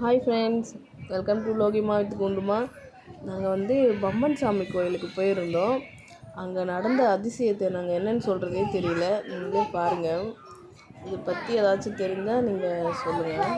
Hi friends welcome to லோகிமா with குண்டுமா நாங்கள் வந்து பம்மன் சாமி கோயிலுக்கு போயிருந்தோம். அங்கே நடந்த அதிசயத்தை நாங்கள் என்னன்னு சொல்கிறதே தெரியல. நீங்களே பாருங்கள் இதை பற்றி ஏதாச்சும் தெரிஞ்சால் நீங்கள் சொல்லுங்கள்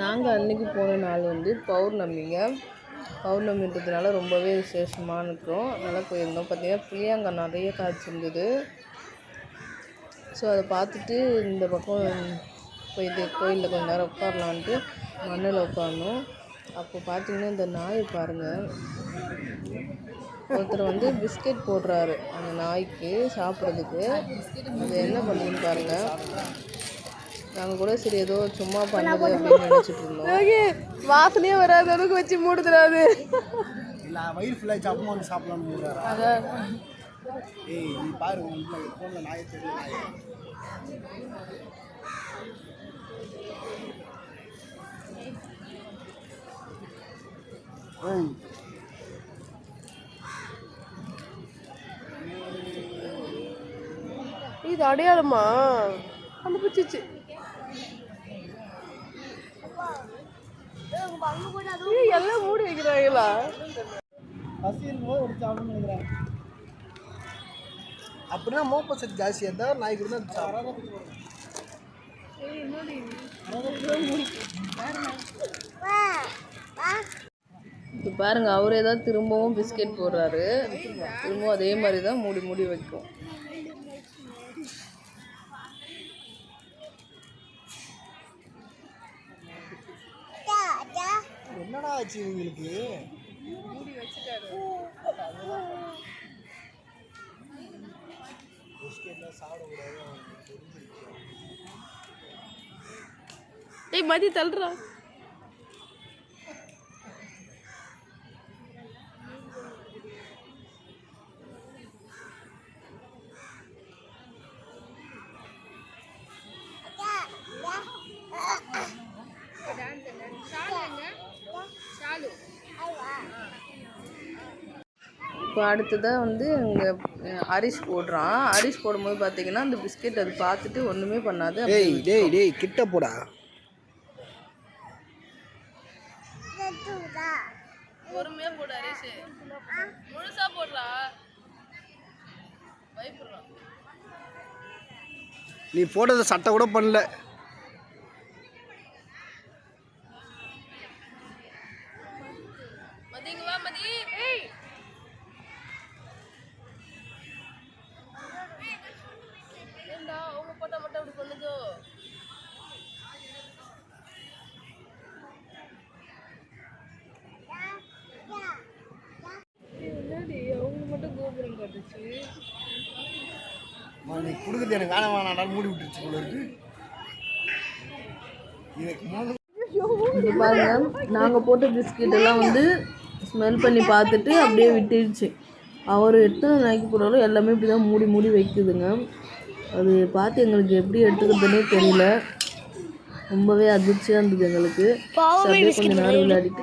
நாங்கள் அன்னைக்கு போன நாள் வந்து பௌர்ணமிங்க. பௌர்ணமின்றதுனால ரொம்பவே விசேஷமாக இருக்கிறோம் நல்லா போயிருந்தோம். பார்த்தீங்கன்னா புளியாங்க நிறைய காய்ச்சிருந்தது ஸோ அதை பார்த்துட்டு இந்த பக்கம் போயிட்டு கோயிலில் கொஞ்ச நேரம் உட்காரலான்ட்டு மண்ணில் உட்காரணும் அப்போ பார்த்தீங்கன்னா இந்த நாய் பாருங்கள் ஒருத்தர் வந்து பிஸ்கெட் போடுறாரு. அந்த நாய்க்கு சாப்பிட்றதுக்கு. அது என்ன பண்ணுதுன்னு பாருங்கள் நாங்கள் கூட சரி ஏதோ சும்மா பண்ணுது அப்படின்னு நினச்சிட்டு இருந்தோம். வாசனையே வராது அளவுக்கு வச்சு மூடுதுறாது இல்லை வயிறு ஃபுல்லாக அப்பமா வந்து சாப்பிடலாம்னு அதான். ஏய் நீ பாரு ஃபோனில் நாயை தெரியல நாயை. ஏய். இது அடையாளமா? கண்டுபிடிச்சிச்சு. எல்லாம் மூடி வைக்கிறாங்களா? அப்படின்னா மோப்ப சக்தி ஜாஸ்தியாக இருந்தால் நாய் கூட தான் சாப்பிடும். இப்போ பாருங்க அவரே தான் திரும்பவும் பிஸ்கெட் போடுறாரு. திரும்பவும் அதே மாதிரி தான் மூடி மூடி வைக்கும். என்னடா ஆச்சு உங்களுக்கு டேய் மதி தள்ளுறா இப்போ அடுத்ததாக வந்து அங்கே அரிசி போடுறான். அரிசி போடும்போது பார்த்தீங்கன்னா அந்த பிஸ்கெட் அது பார்த்துட்டு ஒன்றுமே பண்ணாது அப்படியே டேய் டேய் டேய் கிட்ட போடா. பொறுமையாக போடுறா. நீ போட்டதை சட்டை கூட பண்ணல மதி இங்க வா மதி ஏய் ஏண்டா அவங்க போட்டா மட்டும் அப்படி பண்ணுதோ என்னடி அவங்க மட்டும் கோபுரம் கட்டுச்சு அம்மா, நீ கொடுக்குறது எனக்கு வேணாம் வேணாம் மூடி விட்டுருச்சு போல இருக்கு. இதுக்கு மேலே இங்க பாருங்க நாங்கள் போட்ட பிஸ்கெட் எல்லாம் வந்து ஸ்மெல் பண்ணி பார்த்துட்டு அப்படியே விட்டுடுச்சு அவர் எத்தனை நாய்க்கு போடுறாரோ எல்லாமே இப்படி தான் மூடி மூடி வைக்குதுங்க. அது பார்த்து எங்களுக்கு எப்படி எடுத்துக்கிறதுனே தெரியல. ரொம்பவே அதிர்ச்சியாக இருந்தது எங்களுக்கு. சரி, அப்படியே கொஞ்ச நேரம் விளையாடிட்டு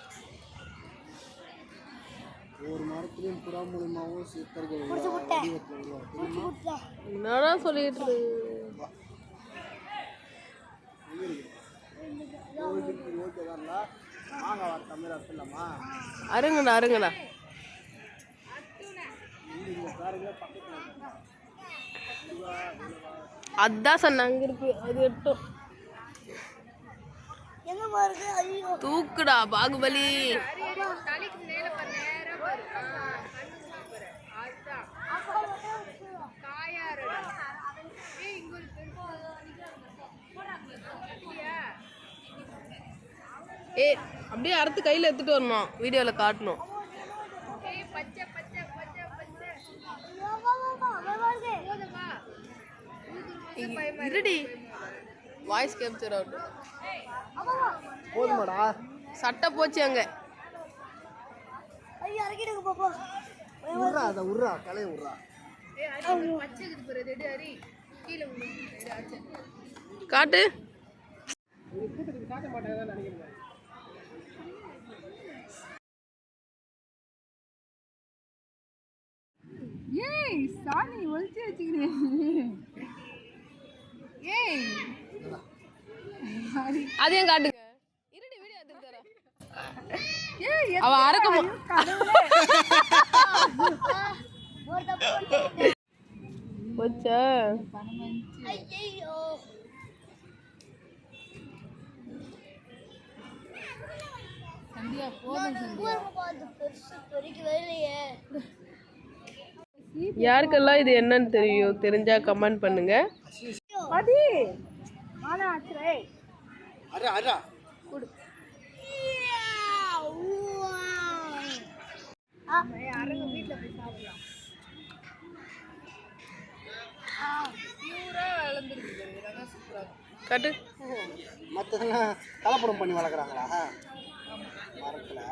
ஒரு மரத்துலையும் புறா மூலியமாகவும் சித்தர்கள் என்னடா சொல்லிட்டு இருக்கு? அருங்கண்ணா அருங்கண்ணா. அதான் சொன்ன அங்க இருக்கு அது எட்டும். தூக்குடா பாகுபலி. ஏ அப்படியே அறுத்து கையில் எடுத்துட்டு வரணும். வீடியோவில் காட்டணும். இருடி. வாய்ஸ் கேப்சர் ஆகட்டும் போதுமாடா. சட்டை போச்சு அங்க. உர்றா அதை உர்றா கலையை உர்றா. காட்டு. சாணி ஒழிச்சு வச்சுக்கிறேன் ஏய். அதையும் காட்டுங்க. இருடி வீடியோ வரேன். ஏய் அவ அறக்க மு- போச்சா? ஐயோ சந்தியா. போதும் பார்த்து பெருசு பெருக்கி வேலையே யாருக்கெல்லாம் இது என்னன்னு தெரியும் தெரிஞ்சா கமெண்ட் பண்ணுங்க. கட்டு. மற்றதெல்லாம் கலப்படம் பண்ணி வளர்க்குறாங்களா? மரத்தில்